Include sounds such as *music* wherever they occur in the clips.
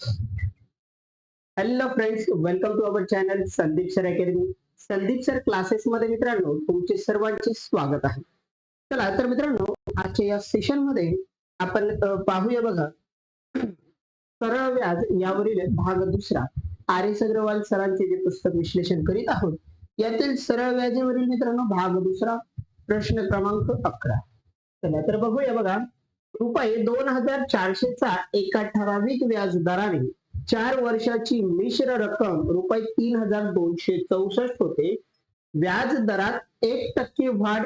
Hello friends welcome to our channel Sandeep sir academy Sandeep sir classes मध्ये मित्रांनो तुमचे सर्वांचे स्वागत आहे. चला तर मित्रांनो आजच्या या सेशनमध्ये आपण पाहूया बघा. सरळ व्याज यावरील भाग दुसरा आर एस अग्रवाल सरांचे जे पुस्तक विश्लेषण करीत आहोत यातील सरळ व्याजावरील मित्रांनो भाग दुसरा प्रश्न क्रमांक अकरा. चला तर बघूया बघा. रुपये दोन हजार चारशेचा एका ठराविक व्याज दराने चार वर्षाची मिश्र रक्कम रुपये तीन हजार दोनशे चौसष्ट होते. व्याज दरात एक टक्के वाढ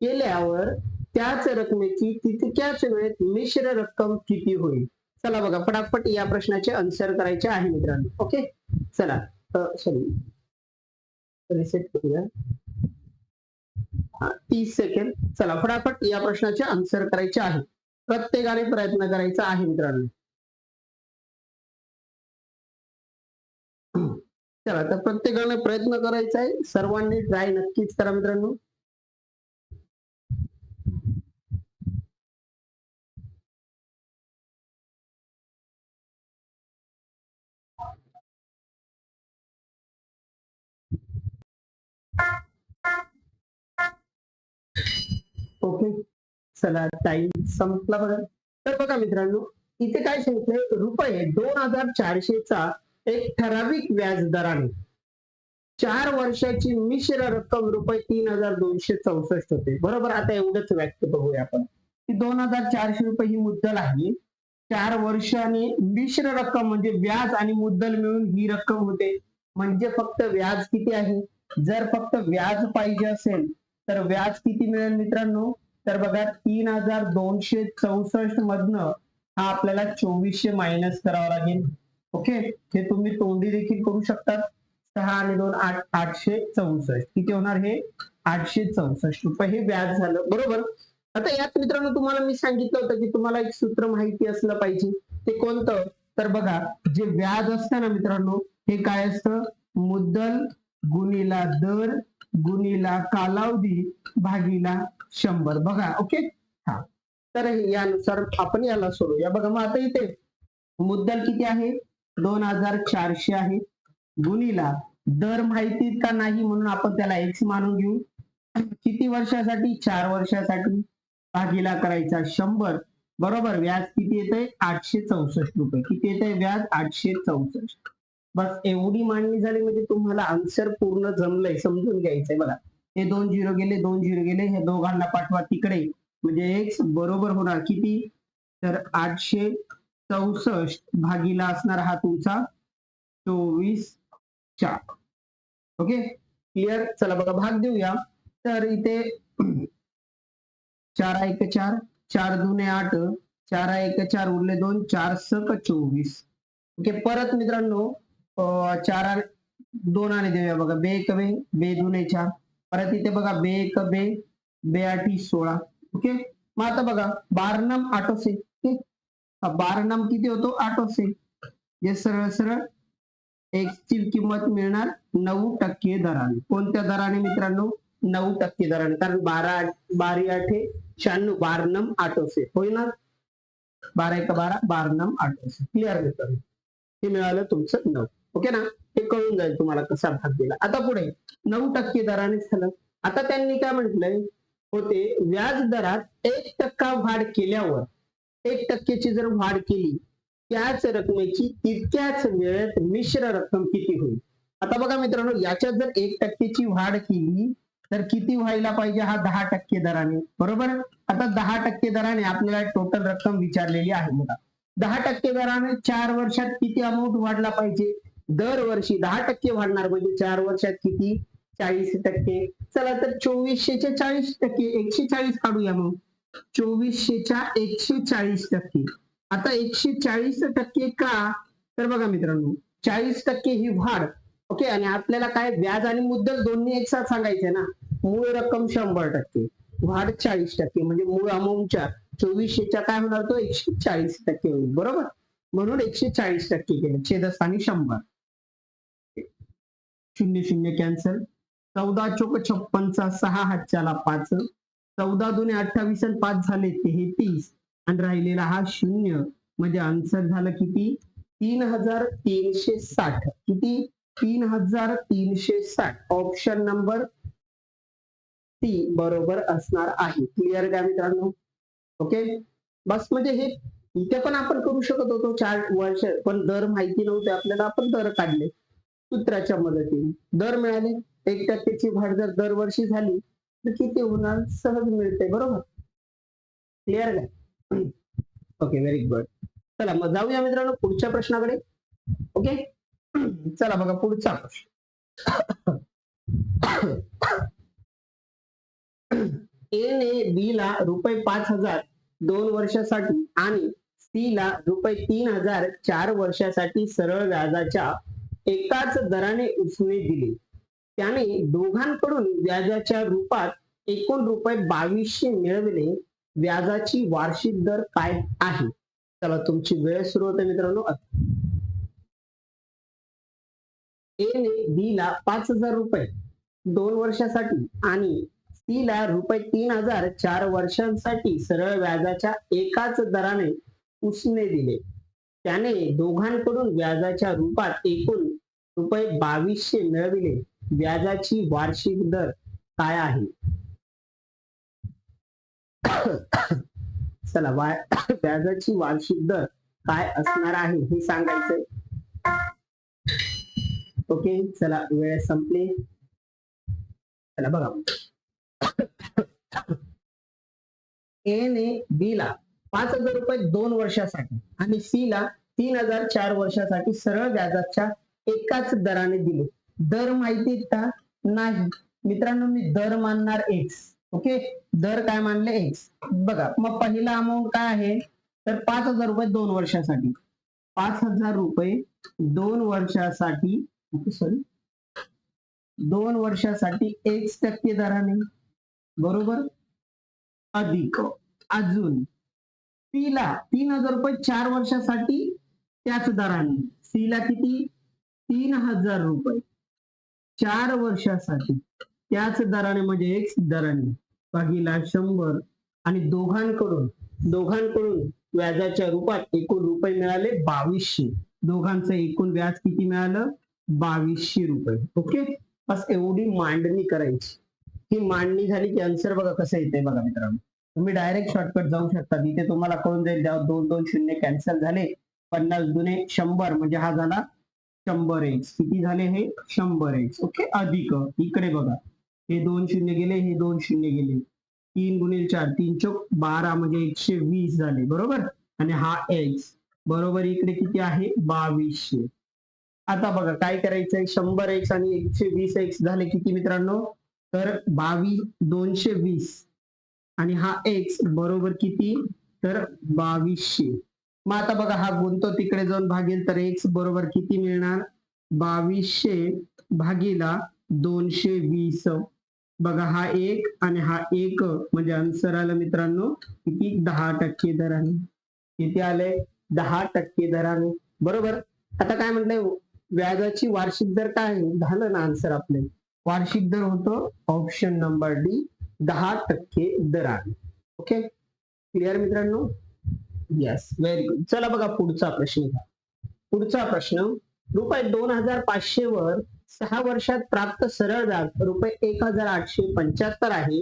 केल्यावर त्याच रकमेची तितक्याच वेळेत मिश्र रक्कम किती होईल? चला बघा फटाफट या प्रश्नाचे आन्सर करायचे आहे मित्रांनो. ओके चला. सॉरी रिसेट करूया. तीस सेकंड चला फटाफट या प्रश्नाचे आन्सर करायचे आहे. प्रत्येकाने प्रयत्न करायचा आहे मित्रांनो. चला तर प्रत्येकाने प्रयत्न करायचा आहे. सर्वांनी ट्राय नक्कीच करा मित्रांनो. ओके. चला टाइम संपला बघा. तर बघा मित्रांनो इथे काय सांगितलंय? रुपये दोन हजार चारशेचा एक ठराविक व्याज दराने. चार वर्षाची मिश्र रक्कम रुपये तीन हजार दोनशे चौसष्ट होते. बरोबर? आता एवढंच व्याख्य बघूया आपण. की दोन हजार चारशे रुपये ही मुद्दल आहे. चार वर्षाने मिश्र रक्कम म्हणजे व्याज आणि मुद्दल मिळून ही रक्कम होते. म्हणजे फक्त व्याज किती आहे? जर फक्त व्याज पाहिजे असेल तर व्याज किती मिळेल मित्रांनो? तर बघा तीन हजार दोनशे चौसष्ट मधनं हा आपल्याला चोवीसशे मायनस करावा लागेल. ओके हे तुम्ही तोंडी देखील करू शकतात. सहा आणि दोन आठ आठशे चौसष्ट. किती होणार हे? आठशे चौसष्ट रुपये. हे व्याज झालं. बरोबर? आता यात मित्रांनो तुम्हाला मी सांगितलं होतं की तुम्हाला एक सूत्र माहिती असलं पाहिजे. ते कोणतं? तर बघा जे व्याज असतं ना मित्रांनो हे काय असतं? मुद्दल गुणिला दर गुणिला कालावधी भागीला शंभर. बघा ओके हा. तर यानुसार आपण याला सोडूया बघा मग आता इथे मुद्दल किती आहे? दोन हजार चारशे आहे. गुणीला दर माहितीत का नाही म्हणून आपण त्याला एक्स मानून घेऊ. किती वर्षासाठी? चार वर्षासाठी. भागीला करायचा शंभर. बरोबर व्याज किती येतंय? आठशे चौसष्ट रुपये. किती येतंय? व्याज आठशे चौसष्ट. बस एवढी मांडणी झाली म्हणजे तुम्हाला आन्सर पूर्ण जमलंय समजून घ्यायचंय बघा. हे दोन झिरो गेले दोन झिरो गेले हे दोघांना पाठवा तिकडे. म्हणजे एक्स बरोबर होणार किती? तर आठशे चौसष्ट भागीला असणार हा तुमचा चोवीस चार. ओके क्लिअर चला बघा भाग देऊया. तर इथे चार एक चार चार दुने आठ चार एक चार उरले दोन चार सक चोवीस. ओके परत मित्रांनो चार आणि- दोन आणि देऊया बघा. बे एक बे बे दुने चार. परत इथे बघा बे एक बे बे आठी सोळा. ओके? मग आता बघा बारनम आठोसे ओके? बारनम किती होतो? आठोसे जे सरळ सरळ. एक्सची किंमत मिळणार नऊ टक्के दराने. कोणत्या दराने मित्रांनो? नऊ टक्के दराने. कारण बारा बारी आठे शहाण्णव बारनम आठोसे होईल ना? बारा एक बारा बारनम आठोसे क्लिअर मित्रांनो? हे मिळालं तुमचं नऊ. ओके ना? हे कळून जाईल तुम्हाला कसा भाग दिला. आता पुढे नऊ टक्के दराने झालं आता त्यांनी काय म्हटलंय? होते व्याज दरात एक टक्का वाढ केल्यावर एक टक्क्याची जर वाढ केली त्याच रकमेची तितक्याच वेळेत मिश्र रक्कम किती होईल? आता बघा मित्रांनो याच्यात जर एक टक्केची वाढ केली तर किती व्हायला पाहिजे हा दहा टक्के दराने? बरोबर? आता दहा टक्के दराने आपल्याला टोटल रक्कम विचारलेली आहे बघा. दहा टक्के दराने चार वर्षात किती अमाऊंट वाढला पाहिजे? दरवर्षी दहा टक्के वाढणार म्हणजे चार वर्षात किती? चाळीस टक्के. चला तर चोवीसशेच्या चाळीस टक्के एकशे चाळीस काढूया मग. चोवीसशेच्या एकशे चाळीस टक्के. आता एकशे चाळीस टक्के का? तर बघा मित्रांनो चाळीस टक्के ही वाढ. ओके आणि आपल्याला काय? व्याज आणि मुद्दल दोन्ही एक साथ सांगायचे ना? मूळ रक्कम शंभर टक्के वाढ चाळीस टक्के म्हणजे मूळ अमाऊंटच्या चोवीसशेच्या काय होणार? तो एकशे चाळीस टक्के होईल बरोबर? म्हणून एकशे चाळीस टक्के केले छेदस्थानी शंभर. शून्य शून्य कॅन्सल चौदा चोक छप्पनचा सहा हातच्याला पाच. चौदा दुने अठ्ठावीस आणि पाच झाले तेहतीस आणि राहिलेला हा शून्य. म्हणजे आन्सर झालं किती? तीन हजार तीनशे साठ. किती? तीन हजार तीनशे साठ. ऑप्शन नंबर ती बरोबर असणार आहे. क्लिअर का मित्रांनो? ओके बस म्हणजे हे इथे पण आपण करू शकत होतो. चार वर्ष. पण दर माहिती नव्हते. आपल्याला आपण दर काढले. सूत्राच्या मदतीने. दर मिळाले एक टक्क्याची वाढ जर दरवर्षी झाली तर किती होणार सहज मिळते बरोबर? क्लिअर का? ओके व्हेरी गुड चला मग जाऊया मित्रांनो पुढच्या प्रश्नाकडे. ओके चला बघा पुढचा. प्रश्न ए ने बी ला रुपये पाच हजार दोन वर्षासाठी आणि सी ला रुपये तीन हजार चार वर्षासाठी सरळ व्याजाच्या एकाच दराने उसने दिले. त्याने दोघांकडून व्याजाच्या रूपात एकूण रुपये बावीसशे मिळविले. व्याजाची वार्षिक दर काय आहे? चला तुमची वेळ सुरू होते मित्रांनो. ए ने बी ला पाच हजार रुपये दोन वर्षासाठी आणि सी ला रुपये तीन हजार चार वर्षांसाठी सरळ व्याजाच्या एकाच दराने उसने दिले. त्याने दोघांकडून व्याजाच्या रूपात एकूण रुपये बावीसशे मिळविले. व्याजाची वार्षिक दर काय आहे? *coughs* चला *coughs* व्याजाची वार्षिक दर काय असणार आहे हे सांगायचंय. ओके चला वेळ संपली. चला बघा. *coughs* ए ने बी ला पाच हजार रुपये दोन वर्षासाठी. आणि सी ला तीन हजार चार वर्षासाठी सरळ व्याजाच्या एकाच दराने दिले. दर माहिती का? नाही. मित्रांनो मी दर मानणार एक्स ओके? दर काय मानले? एक्स बघा मग पहिला अमाऊंट काय आहे? तर पाच हजार रुपये दोन वर्षासाठी. पाच हजार रुपये दोन वर्षासाठी सॉरी दोन वर्षासाठी एक्स टक्के दराने. बरोबर? अधिक. अजून. सी ला तीन हजार रुपये चार वर्षासाठी त्याच दराने. सी ला किती? तीन हजार रुपये. चार वर्षासाठी त्याच दराने म्हणजे एक्स दराने. भागीला शंभर आणि दोघांकडून दोघांकडून व्याजाच्या रूपात एकूण रुपये मिळाले बावीसशे. दोघांचं एकूण व्याज किती मिळालं? बावीसशे रुपये. ओके? बस एवढी मांडणी करायची. ही मांडणी झाली की आन्सर बघा कसं येते बघा मित्रांनो. तुम्ही डायरेक्ट शॉर्टकट जाऊ शकता. तिथे तुम्हाला कळून जाईल जेव्हा दोन दोन शून्य कॅन्सल झाले पन्नास जुने शंभर म्हणजे हा झाला शंभर एक्स किती झाले हे? शंभर एक्स ओके अधिक. इकडे बघा. हे दोन शून्य गेले हे दोन शून्य गेले. तीन गुणिले चार तीन चौक बारा म्हणजे एकशे वीस झाले. बरोबर? आणि हा एक्स बरोबर? इकडे किती आहे? बावीसशे. आता बघा काय करायचंय? शंभर एक्स आणि एकशे वीस एक्स झाले किती मित्रांनो? तर बावीस दोनशे वीस. आणि हा एक्स बरोबर किती? तर बावीसशे. मग आता बघा हा गुंतो तिकडे जाऊन भागेल तर एक्स बरोबर किती मिळणार? बावीसशे भागीला दोनशे वीस. बघा हा एक आणि हा एक म्हणजे आन्सर आलं मित्रांनो किती? दहा टक्के दराने. किती आले दहा टक्के दराने. बरोबर? आता काय म्हटलंय? व्याजाची वार्षिक दर काय झालं ना आन्सर आपले. वार्षिक दर होतो ऑप्शन नंबर डी दहा टक्के दराने ओके क्लिअर मित्रांनो? येस व्हेरी गुड चला बघा पुढचा प्रश्न घ्या. पुढचा प्रश्न रुपये दोन हजार पाचशे वर सहा वर्षात प्राप्त सरळ व्याज रुपये एक हजार आठशे पंच्याहत्तर आहे.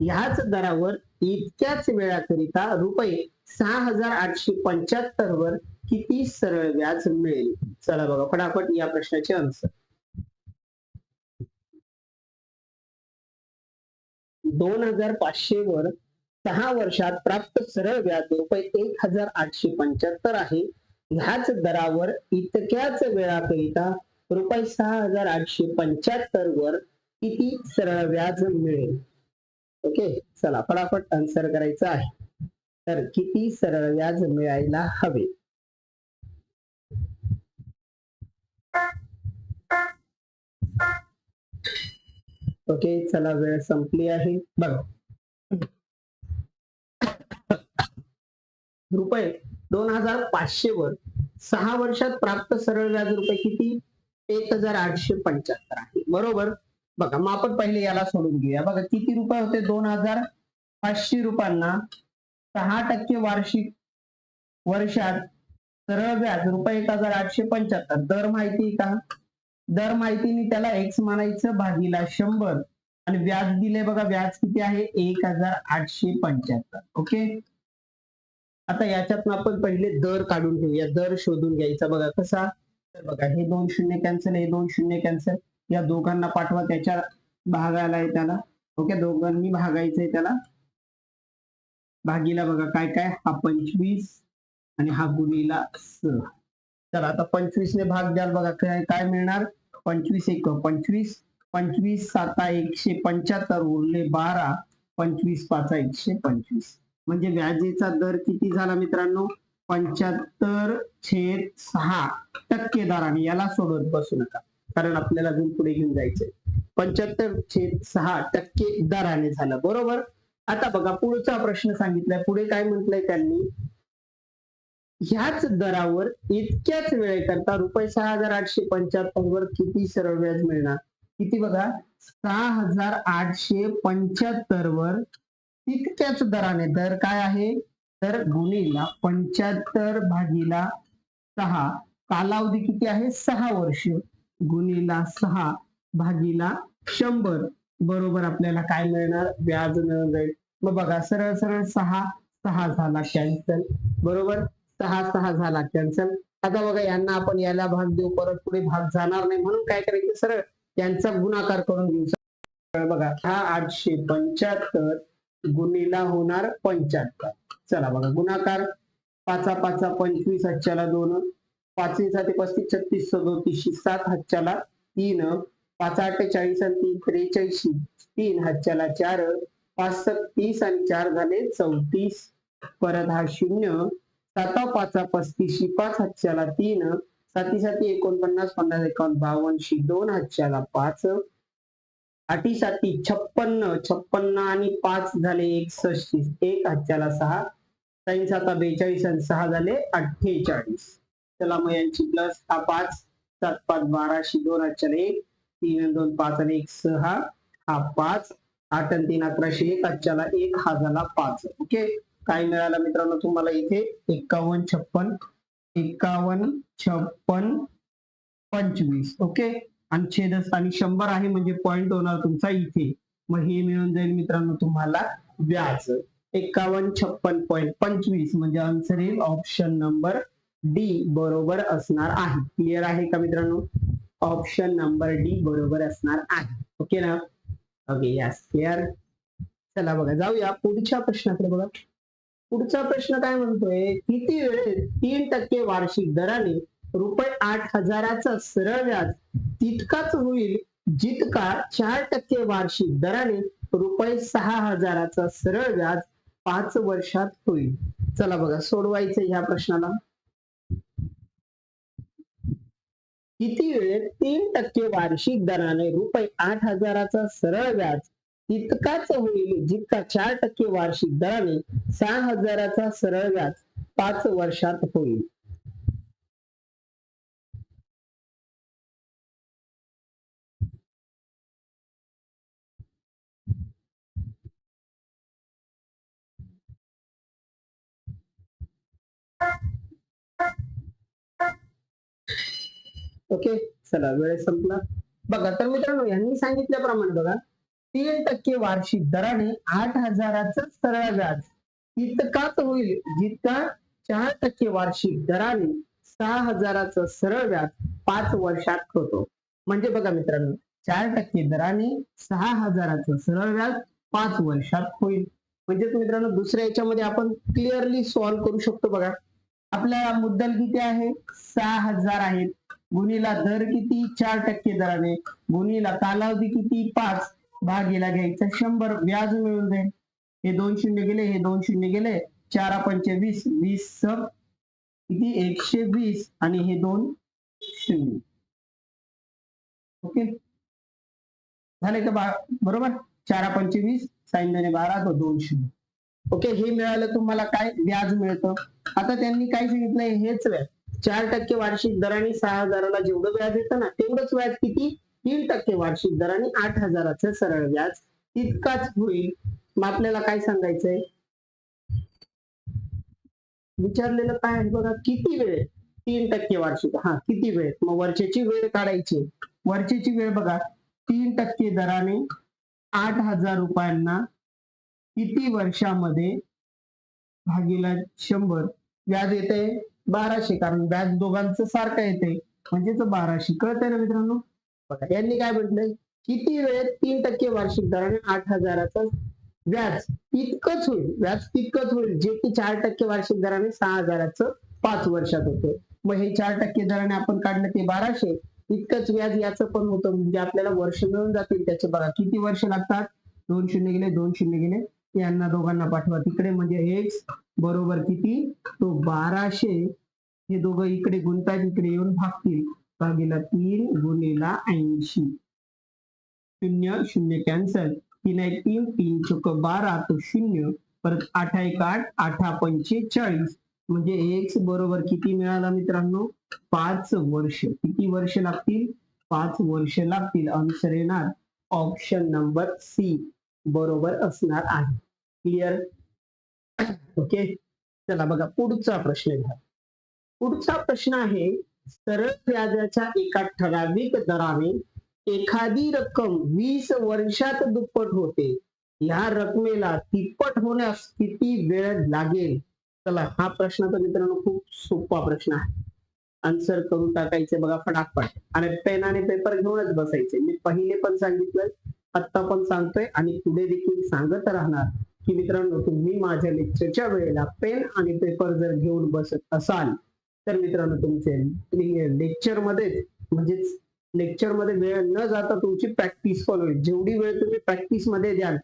ह्याच दरावर इतक्याच वेळाकरिता रुपये सहा हजार आठशे पंच्याहत्तर वर किती सरळ व्याज मिळेल? चला बघा फटाफट या प्रश्नाचे आन्सर दोन हजार पाचशे वर सहा वर्षात प्राप्त सरळ व्याज रुपये एक हजार आठशे पंच्याहत्तर आहे. ह्याच दरावर इतक्याच वेळाकरिता रुपये सहा हजार आठशे पंच्याहत्तर वर किती सरळ व्याज मिळेल? ओके चला फटाफट आन्सर करायचं आहे. तर किती सरळ व्याज मिळायला हवे? ओके चला वेळ संपली आहे. बघा. रुपये दोन हजार पाचशे वर सहा वर्षात प्राप्त सरळ व्याज रुपये किती? एक हजार आठशे पंच्याहत्तर आहे. बरोबर? बघा मग आपण पहिले याला सोडून घेऊया. बघा किती रुपये होते? दोन हजार पाचशे रुपयांना सहा टक्के वार्षिक वर्षात सरळ व्याज रुपये एक हजार आठशे पंच्याहत्तर. दर माहिती का? दर माहितीने त्याला एक्स मानायचं भागीला शंभर. आणि व्याज दिले बघा व्याज किती आहे? एक हजार आठशे पंच्याहत्तर. ओके आता याच्यातनं आपण पहिले दर काढून घेऊया. दर शोधून घ्यायचा बघा कसा. तर बघा हे दोन शून्य कॅन्सल हे दोन शून्य कॅन्सल या दोघांना पाठवा त्याच्या भागायला आहे त्याला. ओके दोघांनी भागायचंय त्याला. भागीला बघा काय काय? हा पंचवीस आणि हा गुणीला स तर आता पंचवीसने भाग द्याल बघा काय काय मिळणार? पंचवीस एक पंचवीस पंचवीस साता एकशे पंच्याहत्तर उरले बारा पंचवीस पाचा एकशे पंचवीस. म्हणजे व्याजेचा दर किती झाला मित्रांनो? पंच्याहत्तर छेद सहा टक्के दराने याला सोडत बसू नका कारण आपल्याला अजून पुढे घेऊन जायचंय. पंच्याहत्तर छेद सहा टक्के दराने झालं बरोबर? आता बघा पुढचा प्रश्न सांगितलाय. पुढे काय म्हटलंय त्यांनी? ह्याच दरावर इतक्याच वेळेकरता रुपये सहा हजार आठशे पंच्याहत्तर वर किती सरळ व्याज मिळणार? किती बघा? सहा हजार आठशे पंच्याहत्तर वर तितक्याच दराने दर काय आहे? तर गुणीला पंच्याहत्तर भागीला सहा. कालावधी किती आहे? सहा वर्ष. गुणीला सहा भागीला शंभर. बरोबर आपल्याला काय मिळणार? व्याज मिळून जाईल. मग बघा सरळ सरळ सहा सहा झाला कॅन्सल. बरोबर? सहा सहा झाला. कॅन्सल. आता बघा यांना आपण याला भाग देऊ परत पुढे भाग जाणार नाही. म्हणून काय करायचं? सरळ यांचा गुणाकार करून घेऊ. बघा. हा आठशे पंच्याहत्तर गुणीला होणार पंच्याहत्तर. चला बघा गुणाकार. पाचा पाचा पंचवीस हच्च्याला दोन. पाचवी साठी पस्तीस छत्तीस सदोतीसशे सात हच्च्याला तीन. पाच अठ्ठेचाळीस आणि तीन त्रेचाळीस तीन हच्च्याला चार. पाच सत्तीस आणि चार झाले चौतीस. परत हा शून्य. साता पाचा पस्तीसशी पाच हच्च्याला तीन साती साती एकोणपन्नास पन्नास एकावन्न बावन्नशी दोन हच्च्याला पाच. आठी साती छप्पन्न छप्पन्न आणि पाच झाले एकसष्टी एक हच्च्याला सहा. साईन साता बेचाळीस आणि सहा झाले अठ्ठेचाळीस. चला मग यांची प्लस हा पाच सात पाच बाराशे दोन हच्च्याला एक तीन दोन पाच आणि एक सहा. हा पाच. आठ आणि तीन अकराशे एक हच्च्याला एक हा झाला पाच. ओके? काय मिळालं मित्रांनो तुम्हाला इथे? एकावन्न छप्पन एकावन्न छप्पन पंचवीस ओके? आणि छेदस्थानी शंभर आहे म्हणजे पॉईंट होणार तुमचा इथे. मग हे मिळून जाईल मित्रांनो तुम्हाला व्याज. एकावन्न छप्पन पॉईंट पंचवीस म्हणजे आन्सर येईल ऑप्शन नंबर डी बरोबर असणार आहे. क्लिअर आहे का मित्रांनो? ऑप्शन नंबर डी बरोबर असणार आहे. ओके ना? ओके यस क्लिअर चला बघा जाऊया पुढच्या प्रश्नाकडे बघा. पुढचा प्रश्न काय म्हणतोय? किती वेळेत तीन टक्के वार्षिक दराने रुपये आठ हजाराचा सरळ व्याज तितकाच होईल जितका चार टक्के वार्षिक दराने रुपये सहा हजाराचा सरळ व्याज पाच वर्षात होईल? चला बघा सोडवायचं ह्या प्रश्नाला. किती वेळेत तीन टक्के वार्षिक दराने रुपये आठ हजाराचा सरळ व्याज तितकाच होईल जितका चार टक्के वार्षिक दराने सहा हजाराचा सरळ व्याज पाच वर्षात होईल. ओके चला वेळ संपला. बघा तर मित्रांनो यांनी सांगितल्याप्रमाणे बघा तीन टक्के वार्षिक दराने आठ हजाराचा सरळ व्याज. इतकाच होईल जितका चार टक्के वार्षिक दराने सहा हजाराचं सरळ व्याज पाच वर्षात होतो. म्हणजे बघा मित्रांनो चार टक्के दराने सहा हजाराचं सरळ व्याज पाच वर्षात होईल. म्हणजेच मित्रांनो दुसऱ्या याच्यामध्ये आपण क्लिअरली सॉल्व्ह करू शकतो बघा. आपला मुद्दल किती आहे? सहा हजार आहेत. गुणीला दर किती? चार टक्के दराने. गुणीला कालावधी किती? पाच. भागीला घ्यायचा. शंभर व्याज मिळून जाईल. हे दोन शून्य गेले हे दोन शून्य गेले. चार पंचे वीस वीस सब किती? एकशे वीस आणि हे दोन शून्य. ओके? झाले का बा बरोबर? चार पंचे वीस साईन दोन्ही बारा तो दोन शून्य. ओके? हे मिळालं तुम्हाला काय व्याज मिळतं? आता त्यांनी काय सांगितलंय? हेच व्याज. चार टक्के वार्षिक दराने सहा हजाराला जेवढं व्याज येतं ना तेवढंच व्याज किती? तीन टक्के वार्षिक दराने आठ हजाराचं सरळ व्याज तितकाच होईल. मग आपल्याला काय सांगायचंय? विचारलेलं काय आहे बघा किती वेळ? तीन टक्के वार्षिक हा किती वेळ? मग वर्षाची वेळ काढायची. वर्षाची वेळ बघा तीन टक्के दराने आठ हजार रुपयांना किती वर्षामध्ये भागीला शंभर? व्याज येते बाराशे कारण व्याज दोघांचं सारखं येते म्हणजेच बाराशे कळतंय ना मित्रांनो? बघा यांनी काय म्हटलंय? किती वेळेत तीन टक्के वार्षिक दराने आठ हजाराचं व्याज तितकंच होईल. व्याज तितकंच होईल जे की चार टक्के वार्षिक दराने सहा हजाराचं पाच वर्षात होते. मग हे चार टक्के दराने आपण काढलं ते बाराशे इतकंच व्याज याचं पण होतं. म्हणजे आपल्याला वर्ष मिळून जातील त्याचे बघा. किती वर्ष लागतात? दोन शून्य गेले दोन शून्य गेले. यांना दोघांना पाठवा. तिकडे म्हणजे एक्स बरोबर किती? तो बाराशे. हे दोघं इकडे गुंतात इकडे येऊन भागतील. भागीला तीन गुणीला ऐंशी. शून्य शून्य कॅन्सल तीन एक तीन तीन चौक बारा तो शून्य. परत आठ एक आठ आठा पंचेचाळीस. म्हणजे एक्स बरोबर किती मिळाला मित्रांनो? पाच वर्ष. किती वर्ष लागतील? पाच वर्ष लागतील. आन्सर येणार. ऑप्शन नंबर सी बरोबर असणार आहे. क्लिअर ओके चला बघा पुढचा प्रश्न घ्या. पुढचा प्रश्न आहे सरळ व्याजाच्या एका ठराविक दराने एखादी रक्कम वीस वर्षात दुप्पट होते. या रकमेला तिप्पट होण्यास किती वेळ लागेल? चला हा प्रश्न तर मित्रांनो खूप सोपा प्रश्न आहे. आन्सर करून टाकायचे बघा फटाफट. आणि पेन आणि पेपर घेऊनच बसायचे. मी पहिले पण सांगितलंय आत्ता पण सांगतोय आणि पुढे देखील सांगत राहणार की मित्रांनो तुम्ही माझ्या लेक्चरच्या वेळेला पेन आणि पेपर जर घेऊन बसत असाल तर मित्रांनो तुमचे लेक्चरमध्ये म्हणजेच लेक्चरमध्ये वेळ न जाता तुमची प्रॅक्टिस फॉलो होईल. जेवढी वेळ तुम्ही प्रॅक्टिसमध्ये द्याल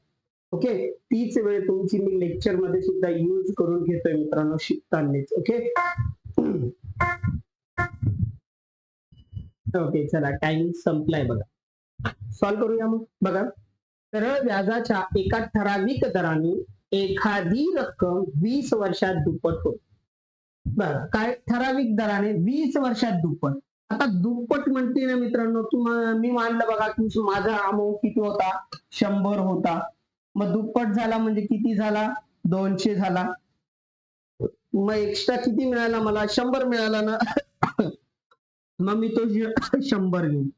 ओके तीच वेळ तुमची मी लेक्चरमध्ये सुद्धा यूज करून घेतोय मित्रांनो शिकतानाच ओके ओके चला टाइम संपलाय बघा. सॉल्व्ह करूया मग बघा. सरळ व्याजाच्या एका ठराविक दराने एखादी रक्कम वीस वर्षात दुप्पट होते. बरं काय? ठराविक दराने वीस वर्षात दुप्पट. आता दुप्पट म्हणते ना मित्रांनो मी मानलं बघा की माझा अमाऊंट किती होता? शंभर होता. मग दुप्पट झाला म्हणजे किती झाला? दोनशे झाला. मग एक्स्ट्रा किती मिळाला मला? शंभर मिळाला ना? *coughs* मग मी तो *coughs* शंभर घेईन.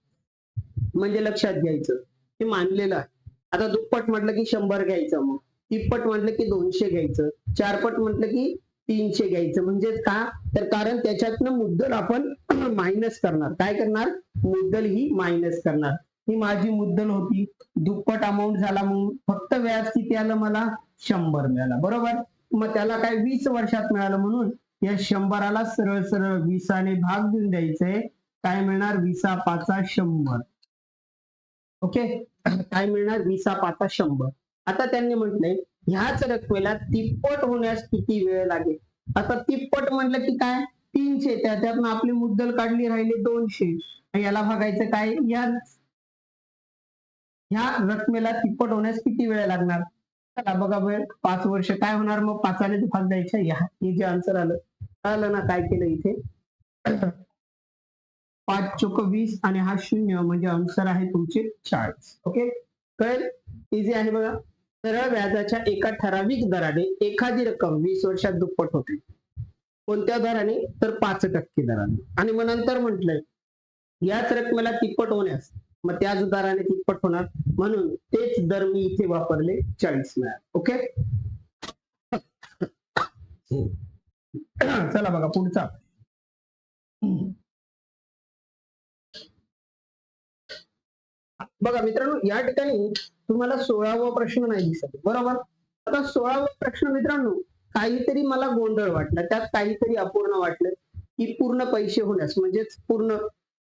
म्हणजे लक्षात घ्यायचं. ते मानलेलं आहे. आता दुप्पट म्हटलं की शंभर घ्यायचं मग. तिप्पट म्हटलं की दोनशे घ्यायचं. चारपट म्हटलं की तीनशे घ्यायचं. म्हणजेच का? तर कारण त्याच्यातनं मुद्दल आपण *clears throat* मायनस करणार. काय करणार? मुद्दल ही मायनस करणार. ही माझी मुद्दल होती. दुप्पट अमाऊंट झाला म्हणून. फक्त व्याज किती आलं मला? शंभर मिळाला. बरोबर? मग त्याला काय वीस वर्षात मिळालं म्हणून? या शंभराला सरळ सरळ विसाने भाग देऊन द्यायचंय काय मिळणार? विसा पाचा शंभर. ओके काय मिळणार? विसा पाचा शंभर. आता त्यांनी म्हटलंय ह्याच रकमेला तिप्पट होण्यास किती वेळ लागेल? आता तिप्पट म्हटलं की काय? तीनशे. त्याच्यातनं आपली मुद्दल काढली राहिली दोनशे. याला भागायचं काय? या ह्या रकमेला तिप्पट होण्यास किती वेळ लागणार? चला बघा वेळ पाच वर्ष काय होणार मग? पाचाने भाग द्यायचा. या हे जे आन्सर आलं. आलं ना काय केलं इथे? पाच चोक वीस आणि हा शून्य म्हणजे आन्सर आहे तुमचे चाळीस. ओके कळेल? इझी आहे बघा. सरळ व्याजाच्या एका ठराविक दराने एखादी रक्कम वीस वर्षात दुप्पट होते. कोणत्या दराने? तर पाच टक्के दराने. आणि मग नंतर म्हटलंय याच रकमेला तिप्पट होण्यास मग त्याच दराने तिप्पट होणार. म्हणून तेच दर मी इथे वापरले चाळीस मिळाल. ओके? चला बघा पुढचा. बघा मित्रांनो या ठिकाणी तुम्हाला सोळावा प्रश्न नाही दिसत. बरोबर? आता सोळावा प्रश्न मित्रांनो काहीतरी मला गोंधळ वाटला. त्यात काहीतरी अपूर्ण वाटलं की पूर्ण पैसे होण्यास म्हणजेच पूर्ण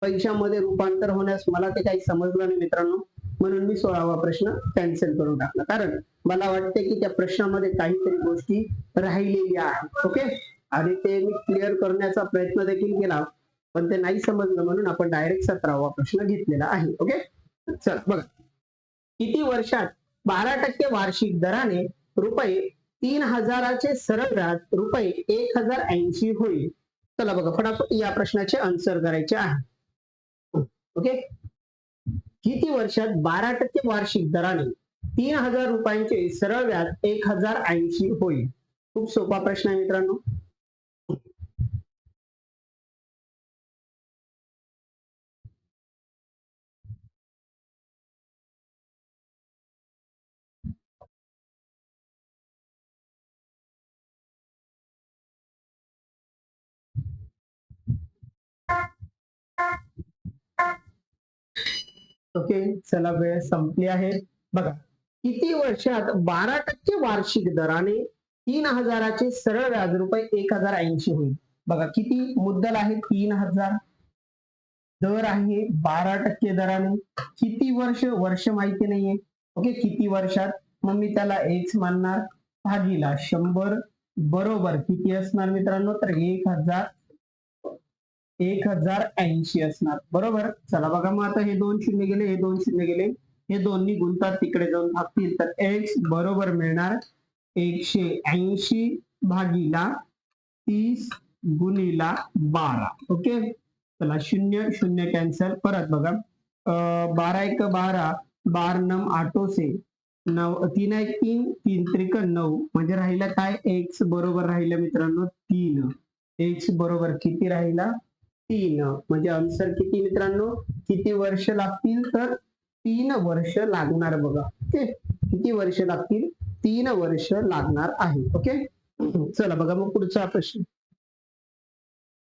पैशामध्ये रूपांतर होण्यास मला ते काही समजलं नाही मित्रांनो. म्हणून मी सोळावा प्रश्न कॅन्सल करून टाकला. कारण मला वाटते की त्या प्रश्नामध्ये काहीतरी गोष्टी राहिलेल्या आहेत. ओके? आणि ते मी क्लिअर करण्याचा प्रयत्न देखील केला पण ते नाही समजलं म्हणून आपण डायरेक्ट सतरावा प्रश्न घेतलेला आहे. ओके? चल बघा. किती वर्षात? बारा टक्के वार्षिक दराने रुपये तीन हजाराचे सरळ व्याज रुपये एक हजार ऐंशी होईल. चला बघा फटाफट या प्रश्नाचे आन्सर करायचे आहे. ओके किती वर्षात बारा टक्के वार्षिक दराने तीन हजार रुपयांचे सरळ व्याज एक हजार ऐंशी होईल? खूप सोपा प्रश्न आहे मित्रांनो. ओके चला वेळ संपली आहे. बघा किती वर्षात बारा टक्के वार्षिक दराने तीन हजाराचे सरळ व्याज रुपये एक हजार ऐंशी होईल. बघा किती मुद्दल आहे? तीन हजार. दर आहे बारा टक्के दराने. किती वर्ष? वर्ष माहिती नाहीये. ओके किती वर्षात? मग मी त्याला एक्स मानणार भागीला शंभर बरोबर किती असणार मित्रांनो? तर एक हजार एक हजार ऐंशी असणार. बरोबर? चला बघा मग आता हे दोन शून्य गेले हे दोन शून्य गेले. हे दोन्ही गुंतात तिकडे जाऊन भागतील. तर एक्स बरोबर मिळणार एकशे ऐंशी भागीला तीस गुणीला बारा. ओके? चला शून्य शून्य कॅन्सल परत बघा. बारा एक बारा बार नम आठोसे नऊ तीन एक तीन तीन त्रिक नऊ. म्हणजे राहिलं काय? एक्स बरोबर राहिलं मित्रांनो तीन. एक्स बरोबर किती राहिला? तीन. म्हणजे आन्सर किती मित्रांनो? किती वर्ष लागतील तर तीन वर्ष लागणार बघा. ओके? किती वर्ष लागतील? तीन वर्ष लागणार आहे. ओके? चला बघा मग पुढचा प्रश्न.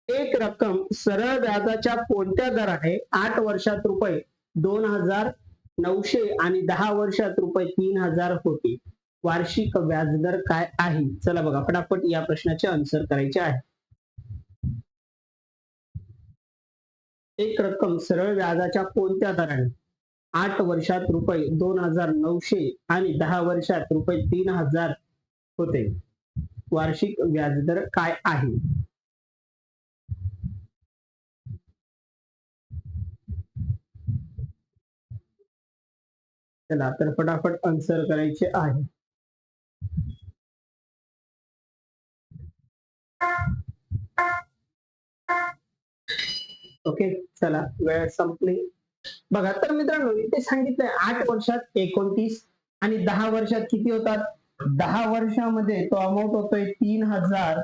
एक रक्कम सरळ व्याजाच्या कोणत्या दराने आठ वर्षात रुपये दोन हजार नऊशे आणि दहा वर्षात रुपये तीन हजार होते? वार्षिक व्याजदर काय आहे? चला बघा फटाफट या प्रश्नाचे आन्सर करायचे आहे. एक रक्कम सरळ व्याजाच्या कोणत्या दराने? आठ वर्षात रुपये दोन हजार नऊशे आणि दहा वर्षात रुपये तीन हजार होते. वार्षिक व्याजदर काय आहे? चला तर फटाफट आन्सर करायचे आहे. ओके? चला वेळ संपली. बघा तर मित्रांनो इथे सांगितलंय आठ वर्षात एकोणतीस आणि दहा वर्षात किती होतात? दहा वर्षामध्ये तो अमाऊंट होतोय तीन हजार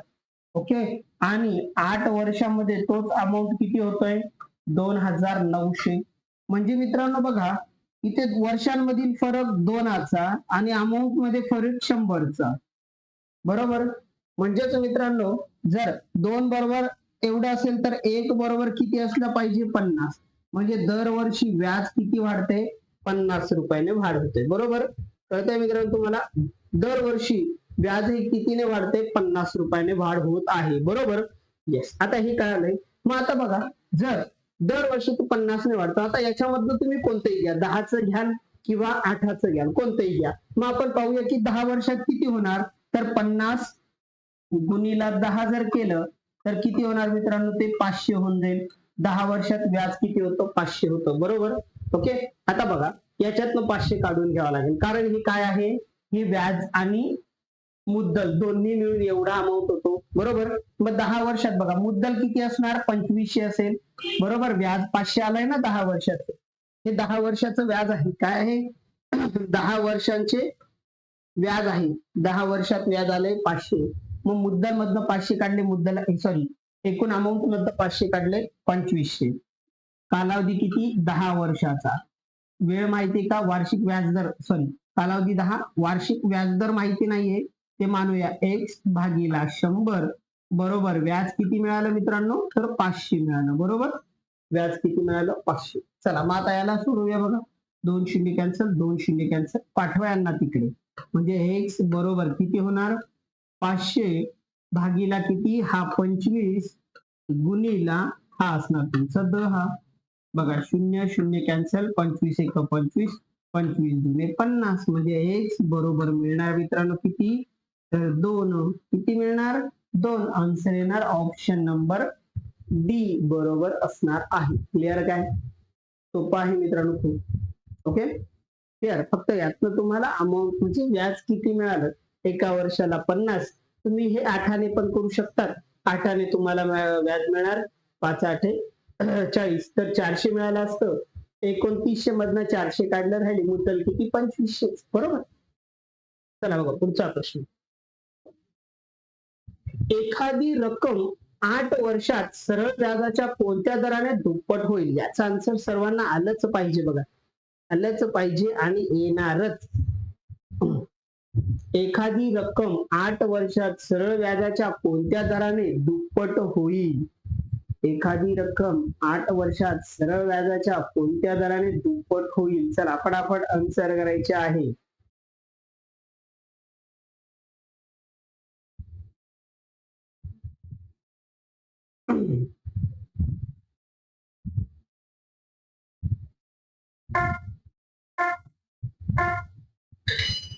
ओके? आणि आठ वर्षामध्ये तोच अमाऊंट किती होतोय? दोन हजार नऊशे. म्हणजे मित्रांनो बघा इथे वर्षांमधील फरक दोनाचा आणि अमाऊंटमध्ये फरक शंभरचा. बरोबर? म्हणजेच मित्रांनो जर दोन बरोबर एवढं असेल तर एक बरोबर किती असलं पाहिजे? पन्नास. म्हणजे दरवर्षी व्याज किती वाढते? पन्नास रुपयाने वाढ होते. बरोबर? कळतंय मित्रांनो तुम्हाला? दरवर्षी व्याज हे कितीने वाढते? पन्नास रुपयाने वाढ होत आहे. बरोबर? येस आता हे कळालंय. मग आता बघा. जर दरवर्षी तू पन्नासने वाढतो आता याच्यामधलं तुम्ही कोणतंही घ्या. दहाचं घ्याल किंवा आठाचं घ्याल. कोणतंही घ्या. मग आपण पाहूया की दहा वर्षात किती होणार? तर पन्नास गुणीला दहा जर केलं तर किती होणार मित्रांनो? ते पाचशे होऊन जाईल. दहा वर्षात व्याज किती होतं? पाचशे होतं. बरोबर? ओके? आता बघा याच्यातनं पाचशे काढून घ्यावं लागेल. कारण हे काय आहे? हे व्याज आणि मुद्दल दोन्ही मिळून एवढा अमाऊंट होतो. बरोबर? मग दहा वर्षात बघा मुद्दल किती असणार? पंचवीसशे असेल. बरोबर? व्याज पाचशे आलंय ना दहा वर्षात. हे दहा वर्षाचं व्याज आहे. काय आहे? दहा वर्षांचे व्याज आहे. दहा वर्षात व्याज आलंय पाचशे. मग मुद्दल मधनं पाचशे काढले मुद्दल सॉरी एकूण अमाऊंट मधनं पाचशे काढले पंचवीसशे. कालावधी किती? दहा वर्षाचा. वेळ माहिती का? वार्षिक व्याजदर सॉरी कालावधी दहा वार्षिक व्याजदर माहिती नाहीये. ते मानूया एक्स भागीला शंभर बरोबर व्याज किती मिळालं मित्रांनो? तर पाचशे मिळालं बरोबर? व्याज किती मिळालं? पाचशे. चला मग आता याला बघा. दोन शून्य कॅन्सल दोन शून्य कॅन्सल पाठवा यांना तिकडे. म्हणजे एक्स बरोबर किती होणार? पाचशे भागीला किती? हा पंचवीस गुणीला हा असणार तुमचा दहा बघा शून्य शून्य कॅन्सल पंचवीस एक पंचवीस पंचवीस दुने पन्नास. म्हणजे एक्स बरोबर मिळणार मित्रांनो किती? तर दोन. किती मिळणार? दोन. आन्सर येणार ऑप्शन नंबर डी बरोबर असणार आहे. क्लिअर काय? सोपं आहे मित्रांनो खूप. ओके क्लिअर फक्त यातनं तुम्हाला अमाऊंट म्हणजे व्याज किती मिळालं? एका वर्षाला पन्नास. तुम्ही हे आठाने पण करू शकतात. आठाने तुम्हाला व्याज मिळणार. पाच आठे चाळीस. तर चारशे मिळालं असतं. एकोणतीसशे मधनं चारशे काढलं राहिली. मुद्दल किती? पंचवीसशे. बरोबर? चला बघा पुढचा प्रश्न. एखादी रक्कम आठ वर्षात सरळ व्याजाच्या कोणत्या दराने दुप्पट होईल? याचा आन्सर सर्वांना आलंच पाहिजे बघा. आलंच पाहिजे आणि येणारच. एखादी रक्कम आठ वर्षात सरळ व्याजाच्या कोणत्या दराने दुप्पट होईल? एखादी रक्कम आठ वर्षात सरळ व्याजाच्या कोणत्या दराने दुप्पट होईल? चला फटाफट आन्सर करायचे आहे.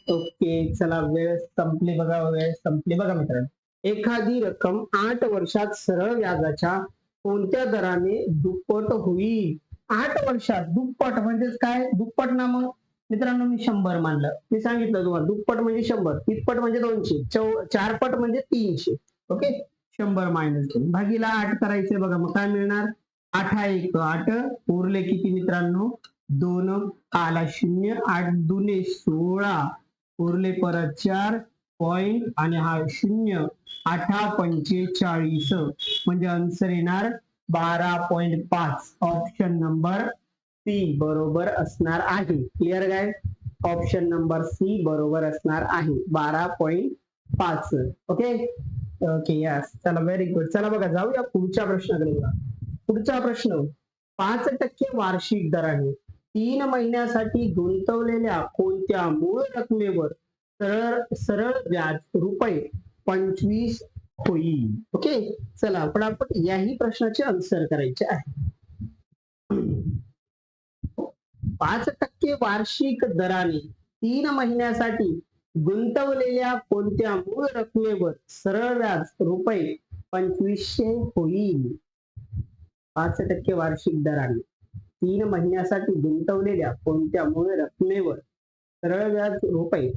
ओके चला वेळ संपली बघा वेळ संपली बघा मित्रांनो. एखादी रक्कम आठ वर्षात सरळ व्याजाच्या कोणत्या दराने दुप्पट होईल? आठ वर्षात दुप्पट म्हणजेच काय? दुप्पट ना मग? मित्रांनो मी शंभर मानलं. मी सांगितलं तुम्हाला दुप्पट म्हणजे शंभर तिप्पट म्हणजे दोनशे चौ चारपट म्हणजे तीनशे. ओके? शंभर मायनस दोन. भागीला आठ करायचे बघा मग काय मिळणार? आठा एक आठ. उरले किती मित्रांनो? दोन. आला शून्य आठ दुने सोळा. उरले परत चार पॉइंट आणि हा शून्य अठरा पंचेचाळीस. म्हणजे आन्सर येणार बारा पॉइंट पाच. ऑप्शन नंबर सी बरोबर असणार आहे. क्लिअर काय ऑप्शन नंबर सी बरोबर असणार आहे. बारा पॉइंट पाच. ओके ओके यस चला व्हेरी गुड चला बघा जाऊया पुढच्या प्रश्नाकडे. पुढचा प्रश्न. पाच टक्के वार्षिक दराने तीन महिन्यासाठी गुंतवलेल्या कोणत्या मूळ रकमेवर सरळ सरळ व्याज रुपये पंचवीस होईल? ओके चला पटापट याही प्रश्नाचे आन्सर करायचे आहे. पाच टक्के वार्षिक दराने तीन महिन्यासाठी गुंतवलेल्या कोणत्या मूळ रकमेवर सरळ व्याज रुपये पंचवीसशे होईल? पाच टक्के वार्षिक दराने. तीन महिन्यासाठी गुंतवलेल्या कोणत्या मूळ रकमेवर सरळ व्याज रुपये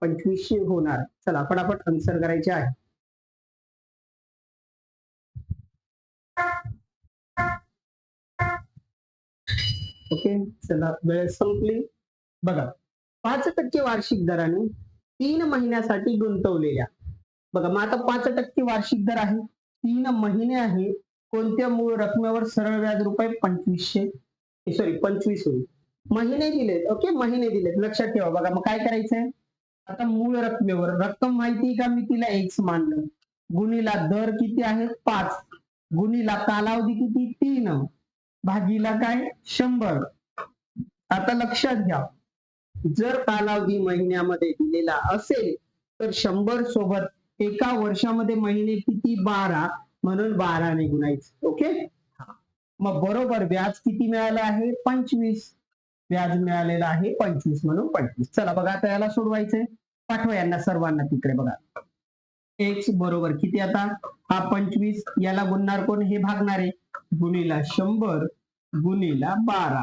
पंचवीसशे होणार? चला फटाफट आन्सर करायचे आहे. ओके चला वेळ संपली. बघा पाच टक्के वार्षिक दराने तीन महिन्यासाठी गुंतवलेल्या. बघा मग आता पाच टक्के वार्षिक दर आहे. तीन महिने आहे. कोणत्या मूळ रकमेवर सरळ व्याज रुपये पंचवीसशे? Eh, सॉरी पंचवीस होईल. महिने दिलेत. ओके महिने दिलेत. लक्षात ठेवा. बघा मग काय करायचंय? आता मूळ रकमेवर. रक्कम माहिती का? मी तिला एक्स मानलं. गुणीला दर किती आहे? पाच. गुणीला कालावधी किती? तीन. भागीला काय? शंभर. आता लक्षात घ्या. जर कालावधी महिन्यामध्ये दिलेला असेल तर शंभर सोबत एका वर्षामध्ये महिने किती? बारा. म्हणून बाराने गुणायचं. ओके मग बरोबर व्याज किती मिळालं आहे? पंचवीस. व्याज मिळालेलं आहे पंचवीस म्हणून पंचवीस. चला बघा आता याला सोडवायचंय. पाठवा यांना सर्वांना तिकडे बघा. एक्स बरोबर किती आता? हा पंचवीस. याला गुणणार कोण? हे भागणारे गुणीला शंभर गुणीला बारा.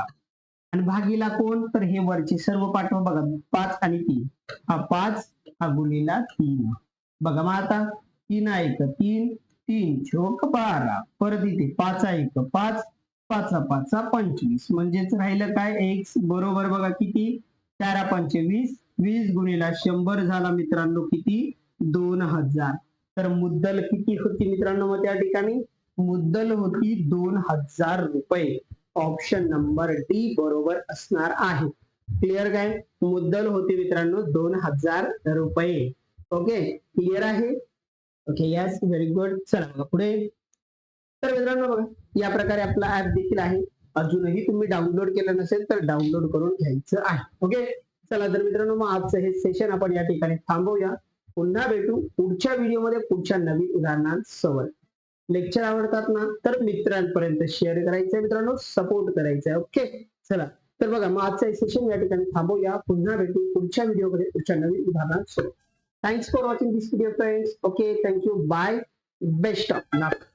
आणि भागीला कोण? तर हे वरचे सर्व पाठवा बघा. पाच आणि तीन. हा पाच हा गुणीला तीन. बघा मग आता. तीन ऐक तीन. तीन चोक बारा? परत इथे पाच एक पाच पाचा पाचा पंचवीस. म्हणजेच राहिलं काय? एक्स बरोबर बघा किती? चारा पंचवीस. वीस गुणीला शंभर झाला मित्रांनो किती? दोन हजार. तर मुद्दल किती होती मित्रांनो मग त्या ठिकाणी? मुद्दल होती दोन हजार रुपये. ऑप्शन नंबर डी बरोबर असणार आहे. क्लिअर काय? मुद्दल होती मित्रांनो दोन हजार रुपये. ओके क्लिअर आहे? ओके यस व्हेरी गुड चला बघा पुढे. तर मित्रांनो बघा या प्रकारे आपला ऍप देखील आहे. अजूनही तुम्ही डाउनलोड केलं नसेल तर डाउनलोड करून घ्यायचं आहे. ओके चला तर मित्रांनो मग आजचं हे सेशन आपण या ठिकाणी थांबवूया. पुन्हा भेटू पुढच्या व्हिडिओमध्ये पुढच्या नवीन उदाहरणांसोबत लेक्चर आवडतात ना तर मित्रांपर्यंत शेअर करायचंय मित्रांनो सपोर्ट करायचंय ओके चला. तर बघा मग आजचं हे सेशन या ठिकाणी थांबवूया. पुन्हा भेटू पुढच्या व्हिडिओमध्ये पुढच्या नवीन उदाहरणांसोबत Thanks for watching this video friends. Okay, thank you. Bye. Best of luck.